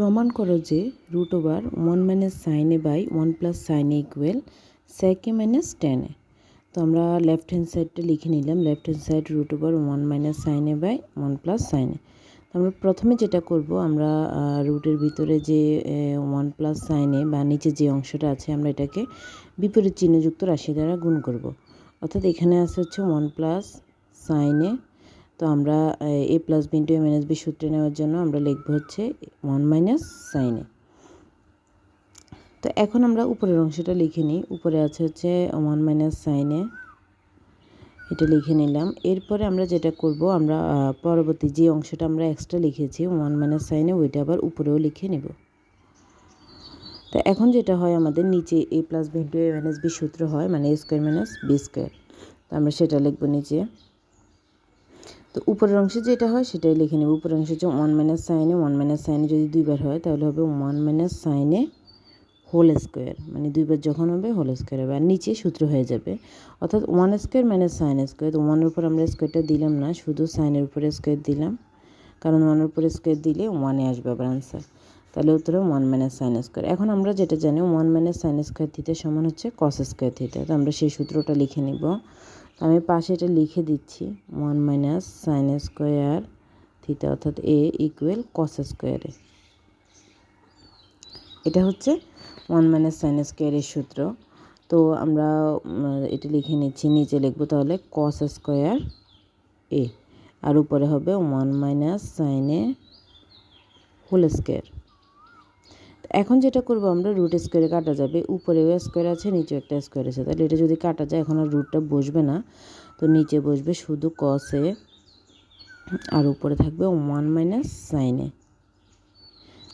প্রমাণ করো যে রুট ওভার ওয়ান মাইনাস সাইনে বাই ওয়ান প্লাস সাইনে ইকুয়াল স্যাকে মাইনাস টেনে তো আমরা লেফট হ্যান্ড সাইডটা লিখে নিলাম left hand side root over one minus সাইনে বাই ওয়ান প্লাস সাইনে তো আমরা প্রথমে যেটা করব, আমরা রুটের ভিতরে যে ওয়ান প্লাস সাইনে বা নিচে যে অংশটা আছে, আমরা এটাকে বিপরীত চিহ্নযুক্ত রাশি দ্বারা গুণ করব। অর্থাৎ এখানে আছে হচ্ছে ওয়ান প্লাস সাইনে তো আমরা, A plus B into A minus B সূত্রে নেওয়ার জন্য আমরা লিখব হচ্ছে ওয়ান মাইনাস সাইনে তো এখন আমরা উপরের অংশটা লিখে নিই। উপরে আছে হচ্ছে ওয়ান মাইনাস সাইনে এটা লিখে নিলাম। এরপরে আমরা যেটা করব, আমরা পরবর্তী যে অংশটা আমরা এক্সট্রা লিখেছি ওয়ান মাইনাস সাইনে ওইটা আবার উপরেও লিখে নেব। তো এখন যেটা হয়, আমাদের নিচে A plus B into A minus B সূত্র হয় মানে A square minus B square তো আমরা সেটা লিখব নিচে। তো উপরের অংশে যেটা হয় সেটাই লিখে নেব। উপরের অংশে হচ্ছে ওয়ান মাইনাস সাইনে ওয়ান মাইনাস সাইনে যদি দুইবার হয় তাহলে হবে ওয়ান মাইনাস সাইনে হোল স্কোয়ার মানে দুইবার যখন হবে হোল স্কোয়ার হবে। আর নিচে সূত্র হয়ে যাবে। অর্থাৎ one square minus sine square তো ওয়ানের উপর আমরা স্কোয়ারটা দিলাম না, শুধু সাইনের উপরে স্কোয়ার দিলাম। কারণ ওয়ানের উপরে স্কোয়ার দিলে ওয়ানে আসবে আবার আনসার তাহলে উত্তরে ওয়ান মাইনাস সাইন স্কোয়ার এখন আমরা যেটা জানি one minus sine square theta সমান হচ্ছে কস স্কোয়ার থিতে তো আমরা সেই সূত্রটা লিখে নিব। আমি পাশে এটা লিখে দিচ্ছি। One minus sine square theta অর্থাৎ এ ইকুয়াল কস স্কোয়ারে এটা হচ্ছে ওয়ান মাইনাস সাইন স্কোয়ারের সূত্র। তো আমরা এটা লিখে নিচ্ছি, নিচে লিখব তাহলে কস স্কোয়ার এ। আর উপরে হবে ওয়ান মাইনাস সাইনে হোল স্কোয়ার। এখন যেটা করব আমরা রুট স্কোয়ারে কাটা যাবে। উপরেও স্কোয়ার আছে, নিচেও একটা স্কোয়ার আছে। তাহলে এটা যদি কাটা যায়, এখন আর রুটটা বসবে না। তো নিচে বসবে শুধু কসে আর উপরে থাকবে ওয়ান মাইনাস সাইনে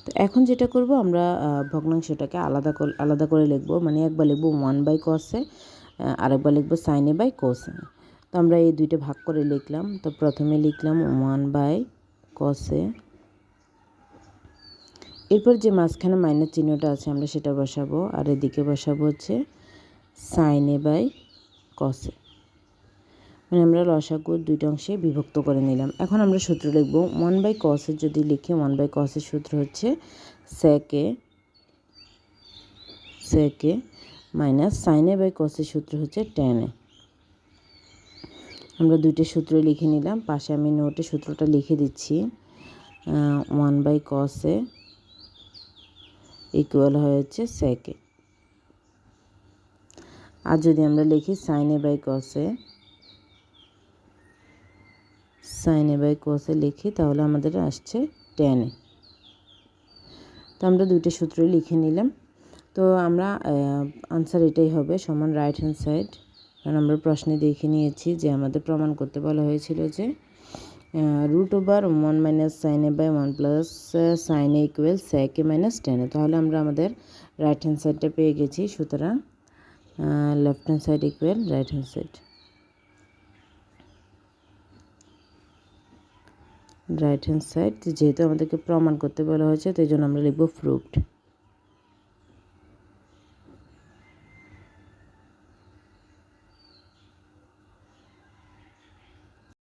তো এখন যেটা করব, আমরা ভগ্নাংশটাকে আলাদা আলাদা করে লিখব। মানে একবার লিখব ওয়ান বাই কসে আরেকবার লিখব সাইনে বাই কোসে তো আমরা এই দুইটা ভাগ করে লিখলাম। তো প্রথমে লিখলাম ওয়ান বাই কসে এরপর যে মাঝখানে মাইনাস চিহ্নটা আছে, আমরা সেটা বসাবো। আর এদিকে বসাবো হচ্ছে সাইনে বাই কসে মানে আমরা লসাগু দুইটা অংশে বিভক্ত করে নিলাম। এখন আমরা সূত্র লিখব। ওয়ান বাই কসের যদি লিখি ওয়ান বাই কসের সূত্র হচ্ছে সেকে সেকে মাইনাস সাইনে বাই কসের সূত্র হচ্ছে টেনে আমরা দুইটা সূত্র লিখে নিলাম। পাশে আমি নোটে সূত্রটা লিখে দিচ্ছি। ওয়ান বাই কসে ইকুয়াল হয়ে হচ্ছে সেকে আর যদি আমরা লিখি সাইনে বাই কসে সাইনে বাই কোসে লিখি, তাহলে আমাদের আসছে টেনে তো আমরা দুইটা সূত্রই লিখে নিলাম। তো আমরা আনসার এটাই হবে সমান রাইট হ্যান্ড সাইড কারণ আমরা প্রশ্নে দেখে নিয়েছি যে আমাদের প্রমাণ করতে বলা হয়েছিল যে রুট ওভার ওয়ান মাইনাস সাইনে বাই ওয়ান প্লাস সাইনে ইকুয়াল স্যাকে মাইনাস টেনে তাহলে আমরা আমাদের রাইট হ্যান্ড সাইডটা পেয়ে গেছি, সুতরাং left hand side equal right hand side right hand side যেহেতু আমাদেরকে প্রমাণ করতে বলা হয়েছে, তো এই জন্য আমরা লিখব ফ্রুট